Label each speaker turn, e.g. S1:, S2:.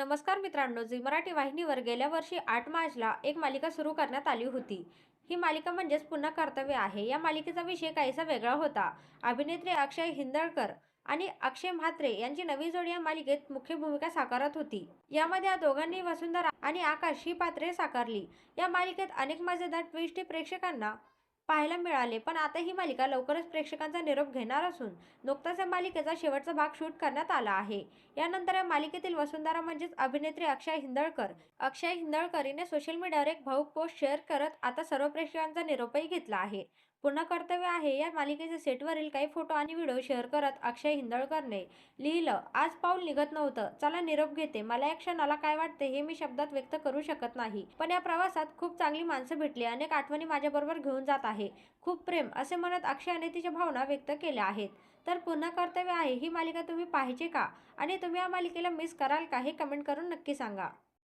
S1: नमस्कार मित्रांनो झी मराठी वाहिनीवर गेल्या वर्षी आठ मार्चला एक मालिका सुरू करण्यात आली होती. ही मालिका म्हणजेच पुन्हा कर्तव्य आहे. या मालिकेचा विषय काहीसा वेगळा होता. अभिनेत्री अक्षय हिंदळकर आणि अक्षय म्हात्रे यांची नवी जोडी या मालिकेत मुख्य भूमिका साकारत होती. यामध्ये या दोघांनी वसुंधरा आणि आकाश ही पात्रे साकारली. या मालिकेत अनेक मजेदार ट्विस्ट प्रेक्षकांना पाहायला मिळाले. पण आता ही मालिका लवकरच प्रेक्षकांचा निरोप घेणार असून नुकताच या मालिकेचा शेवटचा भाग शूट करण्यात आला आहे. यानंतर या मालिकेतील वसुंधरा म्हणजेच अभिनेत्री अक्षय हिंदळकर अक्षय हिंदळकरीने सोशल मीडियावर एक भाऊक पोस्ट शेअर करत आता सर्व प्रेक्षकांचा निरोपही घेतला आहे. पुन्हा कर्तव्य आहे या मालिकेच्या सेटवरील काही फोटो आणि व्हिडिओ शेअर करत अक्षय हिंदळकरने लिहिलं आज पाऊल निघत नव्हतं. चला निरोप घेते. मला या क्षणाला काय वाटते हे मी शब्दात व्यक्त करू शकत नाही. पण या प्रवासात खूप चांगली माणसं भेटली. अनेक आठवणी माझ्याबरोबर घेऊन जात आहे आहे. खूप प्रेम असे म्हणत अक्षयाने तिच्या भावना व्यक्त केल्या आहेत. तर पुन्हा कर्तव्य आहे ही मालिका तुम्ही पाहिजे का? आणि तुम्ही या मालिकेला मिस कराल का हे कमेंट करून नक्की सांगा.